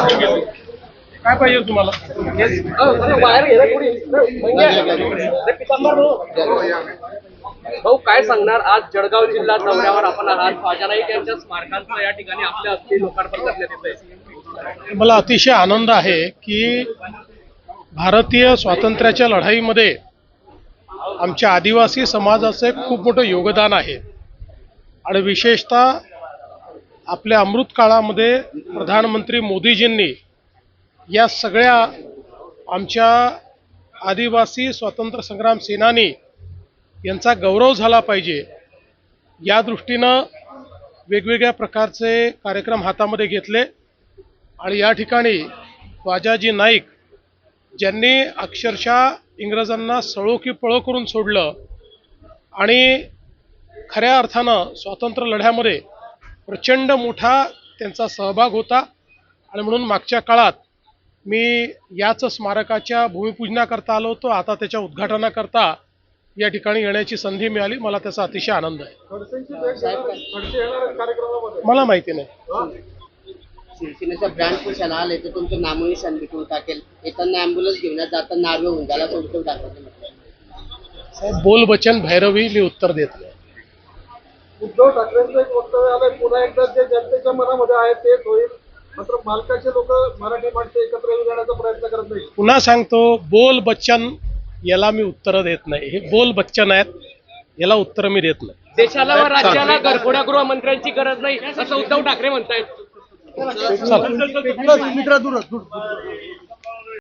काय पाहिजे तुम्हाला? भाऊ काय सांगणार? आज जळगाव जिल्हा दौऱ्यावर आपण आहात. ख्वाजा नाईक यांच्या स्मारकांचं या ठिकाणी आपल्या हस्ते लोकार्पण करण्यात येत मला अतिशय आनंद आहे की भारतीय स्वातंत्र्याच्या लढाईमध्ये आमच्या आदिवासी समाजाचं एक खूप मोठं योगदान आहे. आणि विशेषतः आपल्या अमृत काळामध्ये प्रधानमंत्री मोदीजींनी या सगळ्या आमच्या आदिवासी स्वातंत्र्य संग्राम सेनानी यांचा गौरव झाला पाहिजे. या दृष्टीनं वेगवेगळ्या प्रकारचे कार्यक्रम हातामध्ये घेतले आणि या ठिकाणी वाजाजी नाईक ज्यांनी अक्षरशः इंग्रजांना सळो की पळो करून सोडलं आणि खऱ्या अर्थानं स्वातंत्र्य लढ्यामध्ये प्रचंड मोठा त्यांचा सहभाग होता. आणि म्हणून मागच्या काळात मी याच स्मारकाच्या भूमिपूजनाकरता आलो होतो. आता त्याच्या उद्घाटनाकरता या ठिकाणी येण्याची संधी मिळाली. मला त्याचा अतिशय आनंद आहे. मला माहिती नाही. शिवसेनेचा ब्रँड आले तर तुमचं नामोनिशान भेटून टाकेल येताना अँब्युलन्स घेऊन जाताना नार्वे होऊन ठाकरे म्हटलं साहेब बोल बचन भैरवी मी उत्तर देत नाही. उद्धव ठाकरेंचं एक वक्तव्य आलंय पुन्हा एकदा जे जनतेच्या मनामध्ये आहे तेच होईल. मात्र मालकाचे लोक मराठी माणसं एकत्र येऊन जाण्याचा प्रयत्न करत नाही पुन्हा सांगतो बोल बच्चन याला मी उत्तर देत नाही. हे बोल बच्चन आहेत याला उत्तर मी देत नाही. देशाला व राज्याला घरफोड्या गृहमंत्र्यांची गरज नाही असं उद्धव ठाकरे म्हणतायत. चला